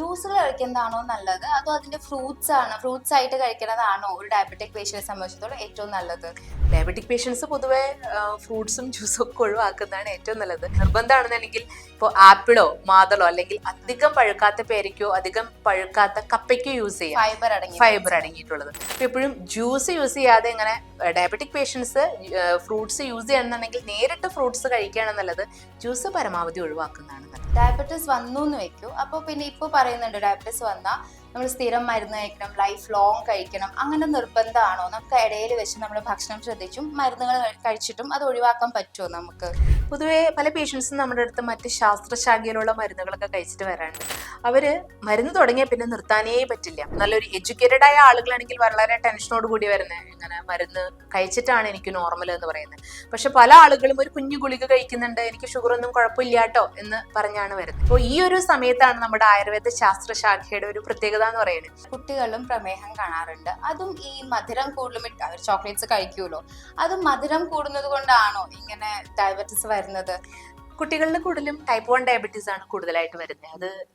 ജ്യൂസുകൾ കഴിക്കുന്നതാണോ നല്ലത്? അതോ അതിന്റെ ഫ്രൂട്ട്സ് ആണ് ഫ്രൂട്ട്സ് ആയിട്ട് കഴിക്കുന്നതാണോ ഒരു ഡയബറ്റിക് പേഷ്യന്റ് സംബന്ധിച്ചിടത്തോളം ഏറ്റവും നല്ലത്? ഡയബറ്റിക് പേഷ്യൻസ് പൊതുവെ ഫ്രൂട്ട്സും ജ്യൂസും ഒക്കെ ഒഴിവാക്കുന്നതാണ് ഏറ്റവും നല്ലത്. നിർബന്ധമാണെന്നുണ്ടെങ്കിൽ ഇപ്പോൾ ആപ്പിളോ മാതളോ അല്ലെങ്കിൽ അധികം പഴുക്കാത്ത പേരയ്ക്കോ അധികം പഴുക്കാത്ത കപ്പയ്ക്കോ യൂസ് ചെയ്യാം. ഫൈബർ അടങ്ങി ഫൈബർ അടങ്ങിയിട്ടുള്ളത്. അപ്പൊ എപ്പോഴും ജ്യൂസ് യൂസ് ചെയ്യാതെ ഇങ്ങനെ ഡയബറ്റിക് പേഷ്യൻസ് ഫ്രൂട്ട്സ് യൂസ് ചെയ്യണമെന്നുണ്ടെങ്കിൽ നേരിട്ട് ഫ്രൂട്ട്സ് കഴിക്കുകയാണെന്നുള്ളത് ജ്യൂസ് പരമാവധി ഒഴിവാക്കുന്നതാണ് നല്ലത്. ഡയബറ്റിസ് വന്നു എന്ന് വെക്കൂ. അപ്പോൾ പിന്നെ ഇപ്പോൾ പറയുന്നുണ്ട് ഡയബറ്റീസ് വന്നാൽ നമ്മൾ സ്ഥിരം മരുന്ന് കഴിക്കണം ലൈഫ് ലോങ് കഴിക്കണം അങ്ങനെ നിർബന്ധമാണോ? നമുക്ക് ഇടയിൽ വെച്ച് നമ്മൾ ഭക്ഷണം ശ്രദ്ധിച്ചും മരുന്നുകൾ കഴിച്ചിട്ടും അത് ഒഴിവാക്കാൻ പറ്റുമോ നമുക്ക്? പൊതുവെ പല പേഷ്യൻസും നമ്മുടെ അടുത്ത് മറ്റ് ശാസ്ത്രശാഖയിലുള്ള മരുന്നുകളൊക്കെ കഴിച്ചിട്ട് വരാറുണ്ട്. അവർ മരുന്ന് തുടങ്ങിയ പിന്നെ നിർത്താനേ പറ്റില്ല. നല്ലൊരു എഡ്യൂക്കേറ്റഡ് ആയ ആളുകളാണെങ്കിൽ വളരെ ടെൻഷനോട് കൂടി വരുന്നത് ഇങ്ങനെ മരുന്ന് കഴിച്ചിട്ടാണ് എനിക്ക് നോർമൽ എന്ന് പറയുന്നത്. പക്ഷെ പല ആളുകളും ഒരു കുഞ്ഞു ഗുളിക കഴിക്കുന്നുണ്ട് എനിക്ക് ഷുഗർ ഒന്നും കുഴപ്പമില്ലാട്ടോ എന്ന് പറഞ്ഞാണ് വരുന്നത്. അപ്പോൾ ഈ ഒരു സമയത്താണ് നമ്മുടെ ആയുർവേദ ശാസ്ത്രശാഖയുടെ ഒരു പ്രത്യേകത എന്ന് പറയുന്നത് കുട്ടികളും പ്രമേഹം കാണാറുണ്ട്. അതും ഈ മധുരം കൂടുതലും അവർ ചോക്ലേറ്റ്സ് കഴിക്കുമല്ലോ അതും മധുരം കൂടുന്നത് കൊണ്ടാണോ ഇങ്ങനെ ഡയബറ്റിസ് വരുന്നത്? കുട്ടികളിൽ കൂടുതലും ടൈപ്പ് വൺ ഡയബറ്റീസ് ആണ് കൂടുതലായിട്ട് വരുന്നത്. അത്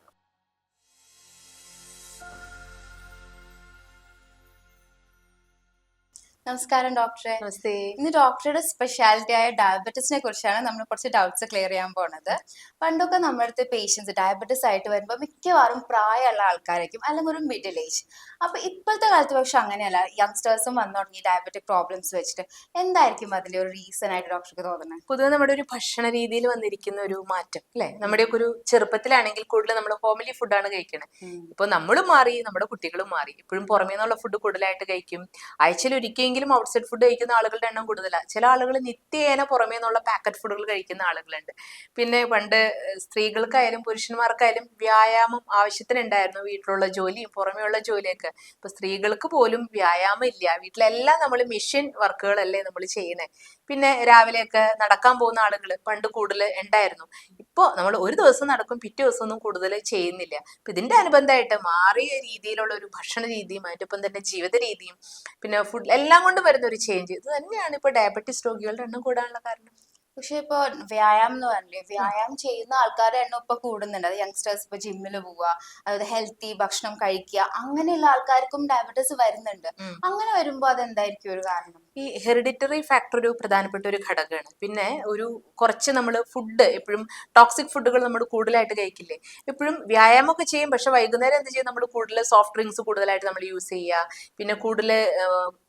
നമസ്കാരം ഡോക്ടറെ. നമസ്തേ. ഇന്ന് ഡോക്ടറുടെ സ്പെഷ്യാലിറ്റി ആയ ഡയബറ്റീസിനെ കുറിച്ചാണ് നമ്മൾ കുറച്ച് ഡൗട്ട്സ് ക്ലിയർ ചെയ്യാൻ പോണത്. പണ്ടൊക്കെ നമ്മുടെ അടുത്ത് പേഷ്യൻസ് ഡയബറ്റീസ് ആയിട്ട് വരുമ്പോൾ മിക്കവാറും പ്രായമുള്ള ആൾക്കാരായിരിക്കും അല്ലെങ്കിൽ ഒരു മിഡിൽ ഏജ് അപ്പൊ ഇപ്പോഴത്തെ കാലത്ത് പക്ഷെ അങ്ങനെയല്ല. യങ്സ്റ്റേഴ്സും വന്നു തുടങ്ങി ഡയബറ്റിക് പ്രോബ്ലംസ് വെച്ചിട്ട്. എന്തായിരിക്കും അതിന്റെ ഒരു റീസൺ ആയിട്ട് ഡോക്ടർക്ക് തോന്നുന്നത്? പൊതുവെ നമ്മുടെ ഒരു ഭക്ഷണ രീതിയിൽ വന്നിരിക്കുന്ന ഒരു മാറ്റം അല്ലെ? നമ്മുടെ ഒരു ചെറുപ്പത്തിലാണെങ്കിൽ കൂടുതൽ നമ്മൾ ഹോമിലി ഫുഡാണ് കഴിക്കുന്നത് ഇപ്പൊ നമ്മളും മാറി നമ്മുടെ കുട്ടികളും മാറി. ഇപ്പോഴും പുറമേ നിന്നുള്ള ഫുഡ് കൂടുതലായിട്ട് കഴിക്കും. ആഴ്ചയിൽ ഒരിക്കലെങ്കിലും ഔട്ട്സൈഡ് ഫുഡ് കഴിക്കുന്ന ആളുകളുടെ എണ്ണം കൂടുതലാണ് ചില ആളുകൾ നിത്യേന പുറമേ നിന്നുള്ള പാക്കറ്റ് ഫുഡുകൾ കഴിക്കുന്ന ആളുകളുണ്ട്. പിന്നെ പണ്ട് സ്ത്രീകൾക്കായാലും പുരുഷന്മാർക്കായാലും വ്യായാമം ആവശ്യത്തിനുണ്ടായിരുന്നു വീട്ടിലുള്ള ജോലിയും പുറമേയുള്ള ജോലിയൊക്കെ. ഇപ്പൊ സ്ത്രീകൾക്ക് പോലും വ്യായാമം ഇല്ല. വീട്ടിലെല്ലാം നമ്മൾ മെഷീൻ വർക്കുകളല്ലേ നമ്മൾ ചെയ്യുന്നത് പിന്നെ രാവിലെയൊക്കെ നടക്കാൻ പോകുന്ന ആളുകൾ പണ്ട് കൂടുതൽ ഉണ്ടായിരുന്നു. ഇപ്പോൾ നമ്മൾ ഒരു ദിവസം നടക്കും പിറ്റേ ദിവസം ഒന്നും കൂടുതൽ ചെയ്യുന്നില്ല. അപ്പൊ ഇതിന്റെ അനുബന്ധമായിട്ട് മാറിയ രീതിയിലുള്ള ഒരു ഭക്ഷണ രീതിയും അതിനൊപ്പം തന്നെ ജീവിത രീതിയും പിന്നെ ഫുഡ് എല്ലാം കൊണ്ടും വരുന്ന ഒരു ചേഞ്ച് ഇത് തന്നെയാണ് ഇപ്പൊ ഡയബറ്റീസ് രോഗികളുടെ എണ്ണം കൂടാനുള്ള കാരണം. പക്ഷെ ഇപ്പൊ വ്യായാമം എന്ന് പറഞ്ഞില്ലേ വ്യായാമം ചെയ്യുന്ന ആൾക്കാരുടെ എണ്ണം ഇപ്പൊ കൂടുന്നുണ്ട്. അത് യങ്സ്റ്റേഴ്സ് ഇപ്പൊ ജിമ്മിൽ പോവുക അതായത് ഹെൽത്തി ഭക്ഷണം കഴിക്കുക അങ്ങനെയുള്ള ആൾക്കാർക്കും ഡയബറ്റീസ് വരുന്നുണ്ട്. അങ്ങനെ വരുമ്പോ അതെന്തായിരിക്കും ഒരു കാരണം? ഈ ഹെറിഡിറ്ററി ഫാക്ടർ ഒരു പ്രധാനപ്പെട്ട ഒരു ഘടകമാണ്. പിന്നെ ഒരു കുറച്ച് നമ്മൾ ഫുഡ് എപ്പോഴും ടോക്സിക് ഫുഡുകൾ നമ്മൾ കൂടുതലായിട്ട് കഴിക്കില്ലേ? എപ്പോഴും വ്യായാമമൊക്കെ ചെയ്യും പക്ഷെ വൈകുന്നേരം എന്ത് ചെയ്യും? നമ്മൾ കൂടുതൽ സോഫ്റ്റ് ഡ്രിങ്ക്സ് കൂടുതലായിട്ട് നമ്മൾ യൂസ് ചെയ്യുക. പിന്നെ കൂടുതൽ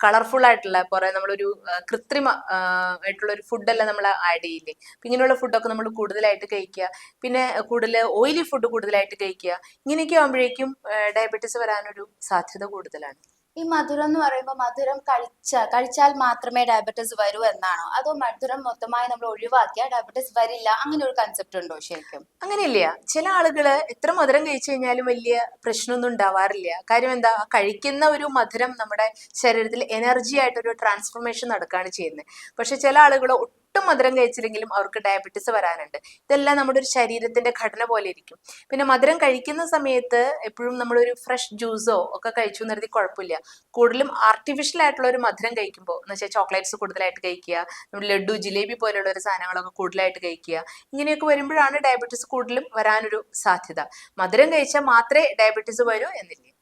കളർഫുൾ ആയിട്ടുള്ള കുറെ നമ്മളൊരു കൃത്രിമ ആയിട്ടുള്ള ഒരു ഫുഡെല്ലാം നമ്മൾ ആഡ് ചെയ്യില്ലേ? അപ്പം ഇങ്ങനെയുള്ള ഫുഡൊക്കെ നമ്മൾ കൂടുതലായിട്ട് കഴിക്കുക. പിന്നെ കൂടുതൽ ഓയിലി ഫുഡ് കൂടുതലായിട്ട് കഴിക്കുക. ഇങ്ങനെയൊക്കെ ആകുമ്പോഴേക്കും ഡയബറ്റീസ് വരാനൊരു സാധ്യത കൂടുതലാണ്. ഈ മധുരം എന്ന് പറയുമ്പോൾ മധുരം കഴിച്ച കഴിച്ചാൽ മാത്രമേ ഡയബറ്റീസ് വരൂ എന്നാണോ? അതോ മധുരം മൊത്തമായി നമ്മൾ ഒഴിവാക്കിയാൽ ഡയബറ്റീസ് വരില്ല? അങ്ങനെ ഒരു കൺസെപ്റ്റ് ഉണ്ടോ ശരിക്കും? അങ്ങനെയില്ല. ചില ആളുകൾ എത്ര മധുരം കഴിച്ചു കഴിഞ്ഞാലും വലിയ പ്രശ്നമൊന്നും ഉണ്ടാവാറില്ല. കാര്യം എന്താ? കഴിക്കുന്ന ഒരു മധുരം നമ്മുടെ ശരീരത്തിൽ എനർജി ആയിട്ട് ഒരു ട്രാൻസ്ഫോർമേഷൻ നടക്കുകയാണ് ചെയ്യുന്നത്. പക്ഷെ ചില ആളുകൾ ഒട്ടും മധുരം കഴിച്ചില്ലെങ്കിലും അവർക്ക് ഡയബറ്റീസ് വരാനുണ്ട്. ഇതെല്ലാം നമ്മുടെ ഒരു ശരീരത്തിന്റെ ഘടന പോലെ ഇരിക്കും. പിന്നെ മധുരം കഴിക്കുന്ന സമയത്ത് എപ്പോഴും നമ്മളൊരു ഫ്രഷ് ജ്യൂസോ ഒക്കെ കഴിച്ചു നിർത്തി കുഴപ്പമില്ല. കൂടുതലും ആർട്ടിഫിഷ്യൽ ആയിട്ടുള്ള ഒരു മധുരം കഴിക്കുമ്പോൾ എന്ന് വെച്ചാൽ ചോക്ലേറ്റ്സ് കൂടുതലായിട്ട് കഴിക്കുക ലഡു ജിലേബി പോലെയുള്ള ഒരു സാധനങ്ങളൊക്കെ കൂടുതലായിട്ട് കഴിക്കുക ഇങ്ങനെയൊക്കെ വരുമ്പോഴാണ് ഡയബറ്റീസ് കൂടുതലും വരാനൊരു സാധ്യത. മധുരം കഴിച്ചാൽ മാത്രമേ ഡയബറ്റീസ് വരൂ എന്നില്ല?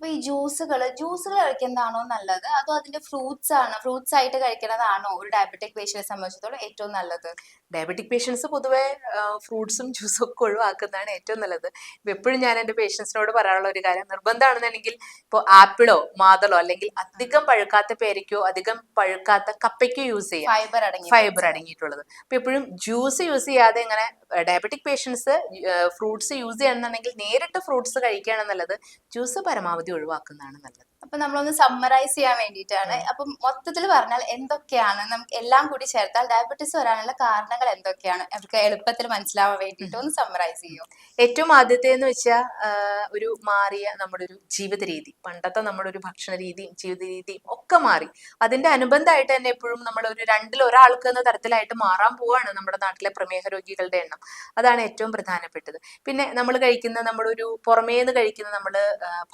അപ്പൊ ഈ ജ്യൂസുകൾ ജ്യൂസുകൾ കഴിക്കുന്നതാണോ നല്ലത്? അതോ അതിന്റെ ഫ്രൂട്ട്സ് ആണ് ഫ്രൂട്ട്സ് ആയിട്ട് കഴിക്കുന്നതാണോ ഒരു ഡയബറ്റിക് പേഷ്യനെ സംബന്ധിച്ചിടത്തോളം ഏറ്റവും നല്ലത്? ഡയബറ്റിക് പേഷ്യൻസ് പൊതുവെ ഫ്രൂട്ട്സും ജ്യൂസും ഒക്കെ ഒഴിവാക്കുന്നതാണ് ഏറ്റവും നല്ലത്. ഇപ്പൊ എപ്പോഴും ഞാൻ എന്റെ പേഷ്യൻസിനോട് പറയാനുള്ള ഒരു കാര്യം നിർബന്ധമാണെന്നുണ്ടെങ്കിൽ ഇപ്പോൾ ആപ്പിളോ മാതളോ അല്ലെങ്കിൽ അധികം പഴുക്കാത്ത പേരയ്ക്കോ അധികം പഴുക്കാത്ത കപ്പയ്ക്കോ യൂസ് ചെയ്യാം. ഫൈബർ അടങ്ങി ഫൈബർ അടങ്ങിയിട്ടുള്ളത്. അപ്പൊ എപ്പോഴും ജ്യൂസ് യൂസ് ചെയ്യാതെ ഇങ്ങനെ ഡയബറ്റിക് പേഷ്യൻസ് ഫ്രൂട്ട്സ് യൂസ് ചെയ്യണമെന്നുണ്ടെങ്കിൽ നേരിട്ട് ഫ്രൂട്ട്സ് കഴിക്കുകയാണെന്നുള്ളത് ജ്യൂസ് പരമാവധി ഒഴിവാക്കുന്നതാണ് നല്ലത്. അപ്പൊ നമ്മളൊന്ന് സമ്മറൈസ് ചെയ്യാൻ വേണ്ടിയിട്ടാണ്. അപ്പൊ മൊത്തത്തിൽ പറഞ്ഞാൽ എന്തൊക്കെയാണ്? നമുക്ക് എല്ലാം കൂടി ചേർത്താൽ ഡയബറ്റീസ് വരാനുള്ള കാരണങ്ങൾ എന്തൊക്കെയാണ്? അവർക്ക് എളുപ്പത്തിൽ മനസ്സിലാവാൻ വേണ്ടിയിട്ട് ഒന്ന് സമ്മറൈസ് ചെയ്യും? ഏറ്റവും ആദ്യത്തെ എന്ന് വെച്ചാൽ ഒരു മാറിയ നമ്മുടെ ഒരു ജീവിത രീതി. പണ്ടത്തെ നമ്മുടെ ഒരു ഭക്ഷണ രീതിയും ജീവിത രീതിയും ഒക്കെ മാറി. അതിന്റെ അനുബന്ധമായിട്ട് തന്നെ എപ്പോഴും നമ്മൾ ഒരു രണ്ടിൽ ഒരാൾക്ക് എന്ന തരത്തിലായിട്ട് മാറാൻ പോവാണ് നമ്മുടെ നാട്ടിലെ പ്രമേഹ രോഗികളുടെ എണ്ണം. അതാണ് ഏറ്റവും പ്രധാനപ്പെട്ടത്. പിന്നെ നമ്മൾ കഴിക്കുന്ന നമ്മുടെ ഒരു പുറമേന്ന് കഴിക്കുന്ന നമ്മൾ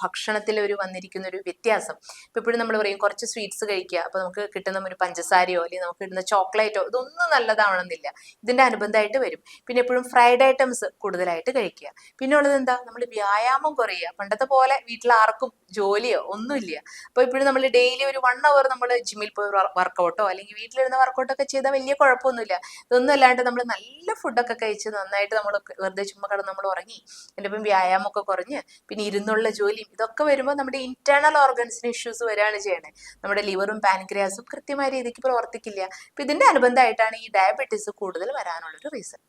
ഭക്ഷണത്തിൽ ഒരു വന്നിരിക്കുന്ന ഒരു വ്യത്യാസം. ഇപ്പം ഇപ്പൊ ഇപ്പോഴും നമ്മൾ പറയും കുറച്ച് സ്വീറ്റ്സ് കഴിക്കുക. അപ്പൊ നമുക്ക് കിട്ടുന്ന ഒരു പഞ്ചസാരയോ അല്ലെങ്കിൽ നമുക്ക് കിട്ടുന്ന ചോക്ലേറ്റോ ഇതൊന്നും നല്ലതാവണമെന്നില്ല. ഇതിന്റെ അനുബന്ധമായിട്ട് വരും. പിന്നെ എപ്പോഴും ഫ്രൈഡ് ഐറ്റംസ് കൂടുതലായിട്ട് കഴിക്കുക. പിന്നെ ഉള്ളത് എന്താ? നമ്മൾ വ്യായാമം കുറയുക. പണ്ടത്തെ പോലെ വീട്ടിൽ ആർക്കും ജോലിയോ ഒന്നുമില്ല. അപ്പൊ ഇപ്പോഴും നമ്മൾ ഡെയിലി ഒരു വൺ അവർ നമ്മൾ ജിമ്മിൽ പോയി വർക്കൗട്ടോ അല്ലെങ്കിൽ വീട്ടിലിരുന്ന് വർക്കൗട്ടോ ഒക്കെ ചെയ്താൽ വലിയ കുഴപ്പമൊന്നുമില്ല. ഇതൊന്നും അല്ലാണ്ട് നമ്മൾ നല്ല ഫുഡൊക്കെ കഴിച്ച് നന്നായിട്ട് നമ്മൾ വെറുതെ ചുമ്മാ കിടന്ന് നമ്മൾ ഉറങ്ങി. എന്റെ ഇപ്പം വ്യായാമമൊക്കെ കുറഞ്ഞ് പിന്നെ ഇരുന്നുള്ള ജോലിയും ഇതൊക്കെ വരുമ്പോൾ നമ്മുടെ ഇന്റേണൽ ഓർഗൻസിന് ഇഷ്യൂസ് വരികയാണ് ചെയ്യുന്നത്. നമ്മുടെ ലിവറും പാൻക്രിയാസും കൃത്യമായ രീതിക്ക് പ്രവർത്തിക്കില്ല. ഇതിന്റെ അനുബന്ധമായിട്ടാണ് ഈ ഡയബറ്റീസ് കൂടുതൽ വരാനുള്ളൊരു റീസൺ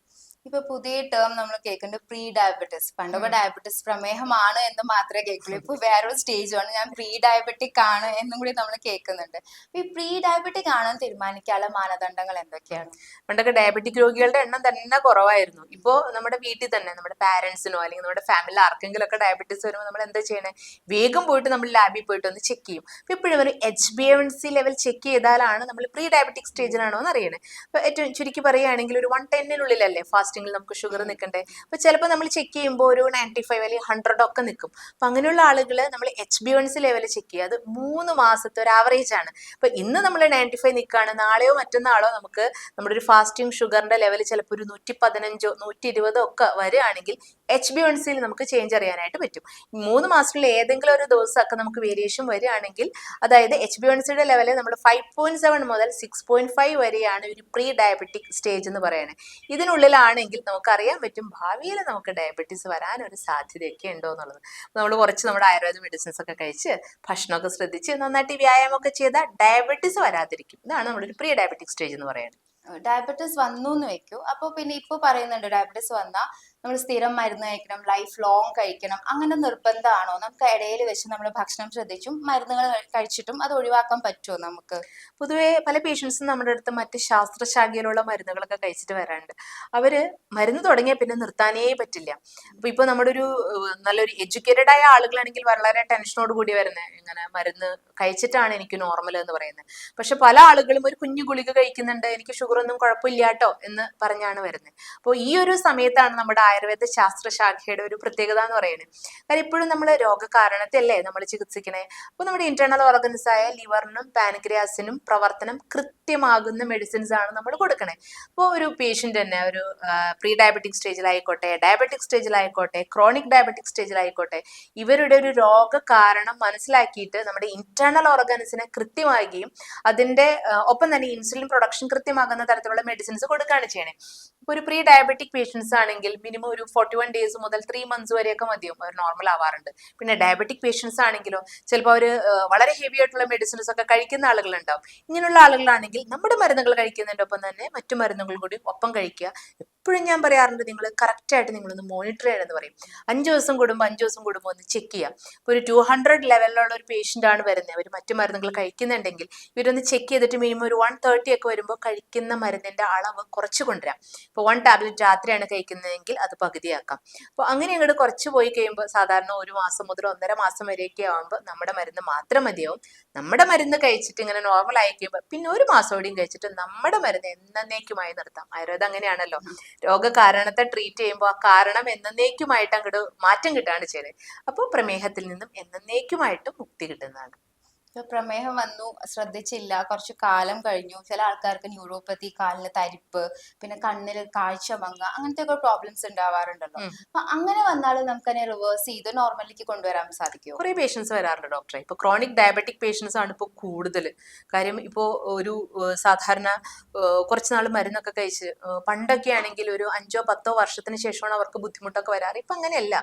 ഇപ്പൊ പുതിയ ടേം നമ്മൾ കേൾക്കുന്നുണ്ട് പ്രീ ഡയബറ്റിസ് പണ്ടൊക്കെ ഡയബറ്റിസ് പ്രമേഹമാണ് എന്ന് മാത്രമേ കേൾക്കുള്ളൂ. ഇപ്പൊ വേറൊരു സ്റ്റേജാണ് ഞാൻ പ്രീ ഡയബറ്റിക് ആണ് എന്നും കൂടി നമ്മൾ കേൾക്കുന്നുണ്ട്. ഈ പ്രീ ഡയബറ്റിക് ആണെന്ന് തീരുമാനിക്കാനുള്ള മാനദണ്ഡങ്ങൾ എന്തൊക്കെയാണ്? പണ്ടൊക്കെ ഡയബറ്റിക് രോഗികളുടെ എണ്ണം തന്നെ കുറവായിരുന്നു. ഇപ്പോ നമ്മുടെ വീട്ടിൽ തന്നെ നമ്മുടെ പാരന്റ്സിനോ അല്ലെങ്കിൽ നമ്മുടെ ഫാമിലി ആർക്കെങ്കിലും ഒക്കെ ഡയബറ്റിസ് വരുമ്പോൾ നമ്മൾ എന്താ ചെയ്യണേ? വേഗം പോയിട്ട് നമ്മൾ ലാബിൽ പോയിട്ട് ഒന്ന് ചെക്ക് ചെയ്യും. അപ്പൊ ഇപ്പോഴും ഒരു H B N C level check ചെയ്താലാണ് നമ്മൾ പ്രീ ഡയബറ്റിക് സ്റ്റേജിലാണോ എന്ന് അറിയണേ. അപ്പൊ ഏറ്റവും ചുരുക്കി പറയുകയാണെങ്കിൽ ഒരു വൺ ടെന്നിനുള്ളിലല്ലേ ഫാസ്റ്റിംഗിൽ നമുക്ക് ഷുഗർ നിൽക്കണ്ടേ അപ്പോൾ ചിലപ്പോൾ നമ്മൾ ചെക്ക് ചെയ്യുമ്പോൾ ഒരു നയന്റി ഫൈവ് അല്ലെങ്കിൽ ഹൺഡ്രഡ് ഒക്കെ നിൽക്കും അപ്പോൾ അങ്ങനെയുള്ള ആളുകൾ നമ്മൾ H B N level check ചെയ്യുക. അത് മൂന്ന് മാസത്തെ ഒരു ആവറേജ് ആണ്. അപ്പോൾ ഇന്ന് നമ്മൾ നയന്റി ഫൈവ് നിൽക്കുകയാണ് നാളെയോ മറ്റന്നാളോ നമുക്ക് നമ്മുടെ ഒരു ഫാസ്റ്റിംഗ് ഷുഗറിന്റെ ലെവൽ ചിലപ്പോൾ ഒരു നൂറ്റി പതിനഞ്ചോ നൂറ്റി ഇരുപതോ ഒക്കെ വരികയാണെങ്കിൽ എച്ച് ബി വൺ നമുക്ക് ചേഞ്ച് അറിയാനായിട്ട് പറ്റും. മൂന്ന് മാസത്തിൽ ഏതെങ്കിലും ഒരു ദിവസമൊക്കെ നമുക്ക് വേരിയേഷൻ വരികയാണെങ്കിൽ അതായത് എച്ച് ബി വൺ ലെവൽ നമ്മൾ ഫൈവ് പോയിന്റ് സെവൻ മുതൽ സിക്സ് പോയിന്റ് ഫൈവ് വരെയാണ് ഒരു പ്രീ ഡയബറ്റിക് സ്റ്റേജ് എന്ന് പറയുന്നത്. ഇതിനുള്ളിലാണെങ്കിൽ നമുക്ക് അറിയാൻ പറ്റും ഭാവിയിൽ നമുക്ക് ഡയബറ്റീസ് വരാൻ ഒരു സാധ്യതയൊക്കെ ഉണ്ടോ എന്നുള്ളത് നമ്മൾ കുറച്ച് നമ്മുടെ ആയുർവേദ മെഡിസിൻസ് ഒക്കെ കഴിച്ച് ഭക്ഷണമൊക്കെ ശ്രദ്ധിച്ച് നന്നായിട്ട് വ്യായാമമൊക്കെ ചെയ്താൽ ഡയബറ്റീസ് വരാതിരിക്കും. ഇതാണ് നമ്മുടെ ഒരു പ്രീ ഡയബറ്റിക് സ്റ്റേജ് എന്ന് പറയുന്നത്. ഡയബറ്റീസ് വന്നു എന്ന് വെക്കൂ. അപ്പൊ പിന്നെ ഇപ്പൊ പറയുന്നുണ്ട് ഡയബറ്റീസ് വന്നാൽ നമ്മൾ സ്ഥിരം മരുന്ന് കഴിക്കണം ലൈഫ് ലോങ് കഴിക്കണം അങ്ങനെ നിർബന്ധമാണോ? നമുക്ക് ഇടയിൽ വെച്ച് നമ്മൾ ഭക്ഷണം ശ്രദ്ധിച്ചും മരുന്നുകൾ കഴിച്ചിട്ടും അത് ഒഴിവാക്കാൻ പറ്റുമോ നമുക്ക്? പൊതുവേ പല പേഷ്യൻസും നമ്മുടെ അടുത്ത് മറ്റ് ശാസ്ത്രശാഖയിലുള്ള മരുന്നുകളൊക്കെ കഴിച്ചിട്ട് വരാറുണ്ട്. അവർ മരുന്ന് തുടങ്ങിയ പിന്നെ നിർത്താനേ പറ്റില്ല. അപ്പൊ ഇപ്പൊ നമ്മുടെ ഒരു നല്ലൊരു എഡ്യൂക്കേറ്റഡ് ആയ ആളുകളാണെങ്കിൽ വളരെ ടെൻഷനോട് കൂടി വരുന്നത് ഇങ്ങനെ മരുന്ന് കഴിച്ചിട്ടാണ് എനിക്ക് നോർമൽ എന്ന് പറയുന്നത് പക്ഷെ പല ആളുകളും ഒരു കുഞ്ഞു ഗുളിക കഴിക്കുന്നുണ്ട് എനിക്ക് ഷുഗർ ഒന്നും കുഴപ്പമില്ല കേട്ടോ എന്ന് പറഞ്ഞാണ് വരുന്നത് അപ്പോൾ ഈ ഒരു സമയത്താണ് നമ്മുടെ ആയുർവേദ ശാസ്ത്ര ശാഖയുടെ ഒരു പ്രത്യേകത എന്ന് പറയുന്നത് കാര്യം ഇപ്പോഴും നമ്മൾ രോഗകാരണത്തെയല്ലേ നമ്മൾ ചികിത്സിക്കണേ? അപ്പോൾ നമ്മുടെ ഇന്റേണൽ ഓർഗൻസ് ആയ ലിവറിനും പാൻക്രിയാസിനും പ്രവർത്തനം കൃത്യമാകുന്ന മെഡിസിൻസ് ആണ് നമ്മൾ കൊടുക്കണേ. അപ്പോൾ ഒരു പേഷ്യന്റ് തന്നെ ഒരു പ്രീ ഡയബറ്റിക് സ്റ്റേജിലായിക്കോട്ടെ ഡയബറ്റിക് സ്റ്റേജിലായിക്കോട്ടെ ക്രോണിക് ഡയബറ്റിക് സ്റ്റേജിലായിക്കോട്ടെ ഇവരുടെ ഒരു രോഗ കാരണം മനസ്സിലാക്കിയിട്ട് നമ്മുടെ ഇന്റേണൽ ഓർഗൻസിനെ കൃത്യമാകുകയും അതിന്റെ ഒപ്പം തന്നെ ഇൻസുലിൻ പ്രൊഡക്ഷൻ കൃത്യമാകുന്ന തരത്തിലുള്ള മെഡിസിൻസ് കൊടുക്കുകയാണ് ചെയ്യണേ. ഒരു പ്രീ ഡയബറ്റിക് പേഷ്യൻസ് ആണെങ്കിൽ മിനിമം ഒരു ഫോർട്ടി വൺ ഡേയ്സ് മുതൽ ത്രീ മന്ത്സ് വരെയൊക്കെ മതിയും അവർ നോർമൽ ആവാറുണ്ട്. പിന്നെ ഡയബറ്റിക് പേഷ്യൻസ് ആണെങ്കിലോ ചിലപ്പോൾ അവർ വളരെ ഹെവി ആയിട്ടുള്ള മെഡിസിൻസ് ഒക്കെ കഴിക്കുന്ന ആളുകളുണ്ടാവും. ഇങ്ങനെയുള്ള ആളുകളാണെങ്കിൽ നമ്മുടെ മരുന്നുകൾ കഴിക്കുന്നതിന്റെ തന്നെ മറ്റു മരുന്നുകൾ കൂടി ഒപ്പം കഴിക്കുക. എപ്പോഴും ഞാൻ പറയാറുണ്ട് നിങ്ങൾ കറക്റ്റ് ആയിട്ട് നിങ്ങളൊന്ന് മോണിറ്റർ ചെയ്യണമെന്ന് പറയും. അഞ്ച് ദിവസം കൂടുമ്പോൾ അഞ്ച് ദിവസം കൂടുമ്പോൾ ഒന്ന് ചെക്ക് ചെയ്യാം ഇപ്പോൾ ഒരു ടു ഹൺഡ്രഡ് ലെവലിലുള്ള ഒരു പേഷ്യന്റ് ആണ് വരുന്നത്. അവർ മറ്റു മരുന്നുകൾ കഴിക്കുന്നുണ്ടെങ്കിൽ ഇവരൊന്ന് ചെക്ക് ചെയ്തിട്ട് മിനിമം ഒരു വൺ തേർട്ടി ഒക്കെ വരുമ്പോൾ കഴിക്കുന്ന മരുന്നിന്റെ അളവ് കുറച്ച് കൊണ്ടുവരാം. ഇപ്പോൾ വൺ ടാബ്ലറ്റ് രാത്രിയാണ് കഴിക്കുന്നതെങ്കിൽ അത് പകുതിയാക്കാം. അപ്പോൾ അങ്ങനെ അങ്ങോട്ട് കുറച്ച് പോയി കഴിയുമ്പോൾ സാധാരണ ഒരു മാസം മുതൽ ഒന്നര മാസം വരെയൊക്കെ ആകുമ്പോൾ നമ്മുടെ മരുന്ന് മാത്രം മതിയാവും. നമ്മുടെ മരുന്ന് കഴിച്ചിട്ട് ഇങ്ങനെ നോർമൽ ആയി കഴിയുമ്പോൾ പിന്നെ ഒരു മാസം കൂടിയും കഴിച്ചിട്ട് നമ്മുടെ മരുന്ന് എന്നേക്കുമായി നിർത്താം. ആയുർവേദം അങ്ങനെയാണല്ലോ. രോഗകാരണത്തെ ട്രീറ്റ് ചെയ്യുമ്പോൾ ആ കാരണം എന്നേക്കുമായിട്ട് അങ്ങോട്ട് മാറ്റം കിട്ടുകയാണ് ചെയ്യുന്നത് അപ്പോൾ പ്രമേഹത്തിൽ നിന്നും എന്നേക്കുമായിട്ട് മുക്തി കിട്ടുന്നതാണ്. പ്രമേഹം വന്നു ശ്രദ്ധിച്ചില്ല കുറച്ച് കാലം കഴിഞ്ഞു. ചില ആൾക്കാർക്ക് ന്യൂറോപ്പത്തി കാലിന് തരിപ്പ് പിന്നെ കണ്ണിൽ കാഴ്ച മങ്ങ അങ്ങനത്തെ ഒക്കെ പ്രോബ്ലംസ് ഉണ്ടാവാറുണ്ടല്ലോ. അപ്പൊ അങ്ങനെ വന്നാലും നമുക്ക് അതിനെ റിവേഴ്സ് ചെയ്ത് നോർമലിലേക്ക് കൊണ്ടുവരാൻ സാധിക്കും കുറെ പേഷ്യൻസ് വരാറുണ്ട് ഡോക്ടറെ ഇപ്പൊ ക്രോണിക് ഡയബറ്റിക് പേഷ്യൻസ് ആണ് ഇപ്പോൾ കൂടുതൽ കാര്യം ഇപ്പോ ഒരു സാധാരണ കുറച്ച് നാൾ മരുന്നൊക്കെ കഴിച്ച് പണ്ടൊക്കെ ആണെങ്കിൽ ഒരു അഞ്ചോ പത്തോ വർഷത്തിന് ശേഷമാണ് അവർക്ക് ബുദ്ധിമുട്ടൊക്കെ വരാറ്. ഇപ്പൊ അങ്ങനെയല്ല.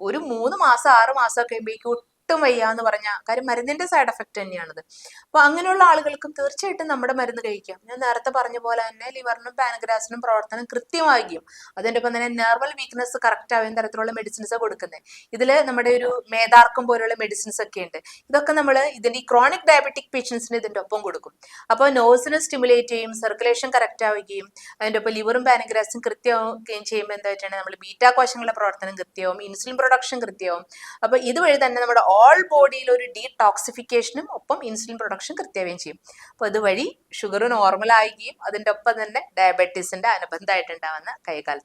ഒരു മൂന്ന് മാസം ആറ് മാസം കഴിയുമ്പോഴേക്കും ഒട്ടും വയ്യ എന്ന് പറഞ്ഞാൽ കാര്യം മരുന്നിന്റെ സൈഡ് എഫക്ട് തന്നെയാണത്. അപ്പൊ അങ്ങനെയുള്ള ആളുകൾക്കും തീർച്ചയായിട്ടും നമ്മുടെ മരുന്ന് കഴിക്കാം. ഞാൻ നേരത്തെ പറഞ്ഞ പോലെ തന്നെ ലിവറിനും പാനഗ്രാസിനും പ്രവർത്തനം കൃത്യമായിരിക്കും. അതിന്റെ ഒപ്പം തന്നെ നെർവൽ വീക്ക്നെസ് കറക്റ്റ് ആവുന്ന തരത്തിലുള്ള മെഡിസിൻസ് കൊടുക്കുന്നത് ഇതിൽ നമ്മുടെ ഒരു മേധാർക്കം പോലുള്ള മെഡിസിൻസ് ഒക്കെ ഉണ്ട്. ഇതൊക്കെ നമ്മൾ ഇതിന്റെ ഈ ക്രോണിക് ഡയബറ്റിക് പേഷ്യൻസിന് ഇതിന്റെ ഒപ്പം കൊടുക്കും. അപ്പോൾ നോസിനെ സ്റ്റിമുലേറ്റ് ചെയ്യും സർക്കുലേഷൻ കറക്റ്റ് ആവുകയും അതിന്റെ ഒപ്പം ലിവറും പാനഗ്രാസും കൃത്യമാവുകയും ചെയ്യുമ്പോൾ എന്താ വെച്ചാൽ നമ്മൾ ബീറ്റാ കോശങ്ങളുടെ പ്രവർത്തനം കൃത്യമാവും ഇൻസുലിൻ പ്രൊഡക്ഷൻ കൃത്യമാവും. അപ്പോൾ ഇതുവഴി തന്നെ നമ്മുടെ ഓൾ ബോഡിയിൽ ഒരു ഡീടോക്സിഫിക്കേഷനും ഒപ്പം ഇൻസുലിൻ പ്രൊഡക്ഷൻ കൃത്യമായും ചെയ്യും. അപ്പോൾ ഇതുവഴി ഷുഗർ നോർമൽ ആയിക്കുകയും അതിന്റെ ഒപ്പം തന്നെ ഡയബറ്റീസിന്റെ അനുബന്ധമായിട്ടുണ്ടാവുന്ന കൈകാൽ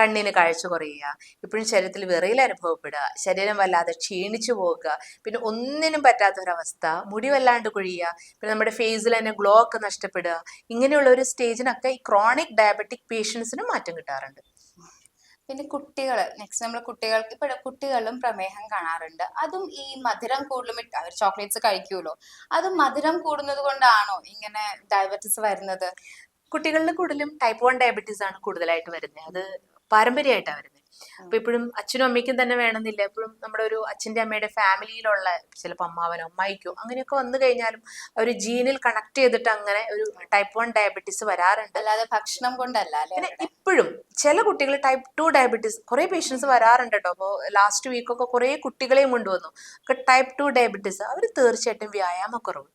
കണ്ണിന് കാഴ്ച കുറയുക ഇപ്പോഴും ശരീരത്തിൽ വിറയിൽ അനുഭവപ്പെടുക ശരീരം വല്ലാതെ ക്ഷീണിച്ചു പോകുക പിന്നെ ഒന്നിനും പറ്റാത്തൊരവസ്ഥ മുടി വല്ലാണ്ട് കൊഴിയുക പിന്നെ നമ്മുടെ ഫേസിൽ തന്നെ ഗ്ലോ ഒക്കെ നഷ്ടപ്പെടുക ഇങ്ങനെയുള്ള ഒരു സ്റ്റേജിനൊക്കെ ഈ ക്രോണിക് ഡയബറ്റിക് പേഷ്യൻസിന് മാറ്റം കിട്ടാറുണ്ട്. പിന്നെ കുട്ടികൾ നെക്സ്റ്റ് നമ്മൾ കുട്ടികൾക്ക് ഇപ്പൊ കുട്ടികളിലും പ്രമേഹം കാണാറുണ്ട്. അതും ഈ മധുരം കൂടുതലും അവർ ചോക്ലേറ്റ്സ് കഴിക്കുമല്ലോ അത് മധുരം കൂടുന്നത് കൊണ്ടാണോ ഇങ്ങനെ ഡയബറ്റിസ് വരുന്നത്? കുട്ടികളിൽ കൂടുതലും ടൈപ്പ് വൺ ഡയബറ്റീസ് ആണ് കൂടുതലായിട്ട് വരുന്നത്. അത് പാരമ്പര്യമായിട്ടാണ് വരുന്നത്. അപ്പൊ ഇപ്പോഴും അച്ഛനും അമ്മയ്ക്കും തന്നെ വേണമെന്നില്ല. എപ്പോഴും നമ്മുടെ ഒരു അച്ഛന്റെ അമ്മയുടെ ഫാമിലിയിലുള്ള ചിലപ്പോൾ അമ്മാവനോ അമ്മായിക്കോ അങ്ങനെയൊക്കെ വന്നു കഴിഞ്ഞാലും ഒരു ജീനിൽ കണക്ട് ചെയ്തിട്ട് അങ്ങനെ ഒരു ടൈപ്പ് വൺ ഡയബറ്റീസ് വരാറുണ്ട്. അല്ലാതെ ഭക്ഷണം കൊണ്ടല്ല പിന്നെ ഇപ്പോഴും ചില കുട്ടികൾ ടൈപ്പ് ടു ഡയബറ്റീസ് കുറെ പേഷ്യൻസ് വരാറുണ്ട് കേട്ടോ. അപ്പോൾ ലാസ്റ്റ് വീക്കൊക്കെ കുറെ കുട്ടികളെയും കൊണ്ടുവന്നു. ടൈപ്പ് ടു ഡയബറ്റീസ് അവർ തീർച്ചയായിട്ടും വ്യായാമക്കുറവ്.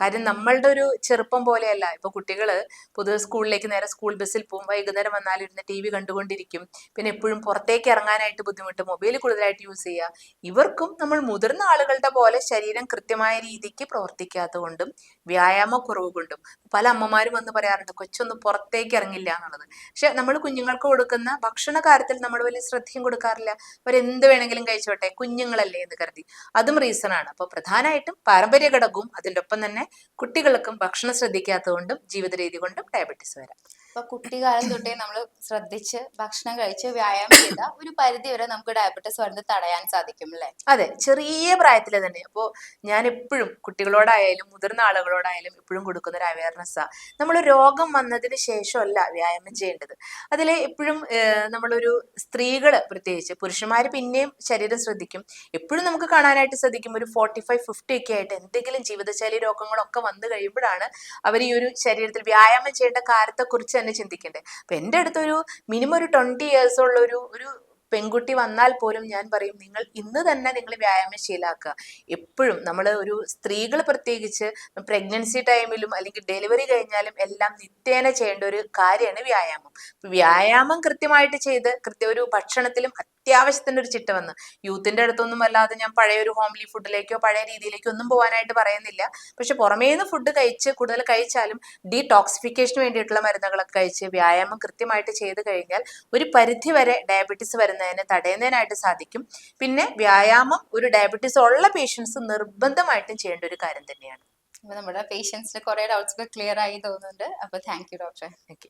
കാര്യം നമ്മളുടെ ഒരു ചെറുപ്പം പോലെയല്ല. ഇപ്പൊ കുട്ടികൾ പൊതുവെ സ്കൂളിലേക്ക് നേരെ സ്കൂൾ ബസ്സിൽ പോകും വൈകുന്നേരം വന്നാലിരുന്ന് ടി വി കണ്ടുകൊണ്ടിരിക്കും. പിന്നെ എപ്പോഴും പുറത്തേക്ക് ഇറങ്ങാനായിട്ട് ബുദ്ധിമുട്ട് മൊബൈൽ കൂടുതലായിട്ട് യൂസ് ചെയ്യുക ഇവർക്കും നമ്മൾ മുതിർന്ന ആളുകളുടെ പോലെ ശരീരം കൃത്യമായ രീതിക്ക് പ്രവർത്തിക്കാത്തത് വ്യായാമ വ്യായാമക്കുറവ് കൊണ്ടും പല അമ്മമാരും വന്ന് പറയാറുണ്ട് കൊച്ചൊന്നും പുറത്തേക്ക് ഇറങ്ങില്ല എന്നുള്ളത്. പക്ഷെ നമ്മൾ കുഞ്ഞുങ്ങൾക്ക് കൊടുക്കുന്ന ഭക്ഷണ കാര്യത്തിൽ നമ്മൾ വലിയ ശ്രദ്ധയും കൊടുക്കാറില്ല. അവരെന്ത് വേണമെങ്കിലും കഴിച്ചോട്ടെ കുഞ്ഞുങ്ങളല്ലേ എന്ന് കരുതി. അതും റീസൺ ആണ്. അപ്പോൾ പ്രധാനമായിട്ടും പാരമ്പര്യ ഘടകവും അതിന്റെ ഒപ്പം തന്നെ കുട്ടികൾക്കും ഭക്ഷണം ശ്രദ്ധിക്കാത്തതുകൊണ്ടും ജീവിത രീതി കൊണ്ടും ഡയബറ്റീസ് വരാം. ഇപ്പൊ കുട്ടിക്കാലം തൊട്ടേ നമ്മൾ ശ്രദ്ധിച്ച് ഭക്ഷണം കഴിച്ച് വ്യായാമം ചെയ്താൽ ഒരു പരിധി വരെ നമുക്ക് ഡയബറ്റിസ് വരുന്നത് തടയാൻ സാധിക്കും അല്ലെ അതെ ചെറിയ പ്രായത്തിൽ തന്നെ. അപ്പോൾ ഞാൻ എപ്പോഴും കുട്ടികളോടായാലും മുതിർന്ന ആളുകളോടായാലും എപ്പോഴും കൊടുക്കുന്ന ഒരു അവയർനെസ്സാണ് നമ്മൾ രോഗം വന്നതിന് ശേഷമല്ല വ്യായാമം ചെയ്യേണ്ടത്. അതിൽ എപ്പോഴും നമ്മളൊരു സ്ത്രീകൾ പ്രത്യേകിച്ച് പുരുഷന്മാർ പിന്നെയും ശരീരം ശ്രദ്ധിക്കും. എപ്പോഴും നമുക്ക് കാണാനായിട്ട് ശ്രദ്ധിക്കും ഒരു ഫോർട്ടി ഫൈവ് ഫിഫ്റ്റി ഒക്കെ ആയിട്ട് എന്തെങ്കിലും ജീവിതശൈലി രോഗങ്ങളൊക്കെ വന്നു കഴിയുമ്പോഴാണ് അവർ ഈ ഒരു ശരീരത്തിൽ വ്യായാമം ചെയ്യേണ്ട കാര്യത്തെക്കുറിച്ച് തന്നെ ചിന്തിക്കേണ്ടത് അപ്പൊ എന്റെ അടുത്തൊരു മിനിമം ഒരു ട്വന്റി ഇയേഴ്സ് ഉള്ള ഒരു ഒരു പെൺകുട്ടി വന്നാൽ പോലും ഞാൻ പറയും നിങ്ങൾ ഇന്ന് തന്നെ നിങ്ങൾ വ്യായാമം ശീലാക്കുക എപ്പോഴും നമ്മൾ ഒരു സ്ത്രീകൾ പ്രത്യേകിച്ച് പ്രഗ്നൻസി ടൈമിലും അല്ലെങ്കിൽ ഡെലിവറി കഴിഞ്ഞാലും എല്ലാം നിത്യേന ചെയ്യേണ്ട ഒരു കാര്യമാണ് വ്യായാമം. വ്യായാമം കൃത്യമായിട്ട് ചെയ്ത് കൃത്യ ഒരു ഭക്ഷണത്തിലും അത്യാവശ്യത്തിന്റെ ഒരു ചിട്ട വന്ന്. യൂത്തിന്റെ അടുത്തൊന്നും അല്ലാതെ ഞാൻ പഴയ ഒരു ഹോംലി ഫുഡിലേക്കോ പഴയ രീതിയിലേക്കോ ഒന്നും പോകാനായിട്ട് പറയുന്നില്ല. പക്ഷെ പുറമേ നിന്ന് ഫുഡ് കഴിച്ച് കൂടുതൽ കഴിച്ചാലും ഡീടോക്സിഫിക്കേഷന് വേണ്ടിയിട്ടുള്ള മരുന്നുകളൊക്കെ കഴിച്ച് വ്യായാമം കൃത്യമായിട്ട് ചെയ്ത് കഴിഞ്ഞാൽ ഒരു പരിധി വരെ ഡയബറ്റീസ് വരുന്നതിന് തടയുന്നതിനായിട്ട് സാധിക്കും. പിന്നെ വ്യായാമം ഒരു ഡയബറ്റീസ് ഉള്ള പേഷ്യൻസ് നിർബന്ധമായിട്ടും ചെയ്യേണ്ട ഒരു കാര്യം തന്നെയാണ്. അപ്പൊ നമ്മുടെ പേഷ്യൻസിന് കുറെ ഡൗട്ട്സ് ഒക്കെ ക്ലിയർ ആയി തോന്നുന്നുണ്ട്. അപ്പൊ താങ്ക് യു ഡോക്ടറെ ഓക്കെ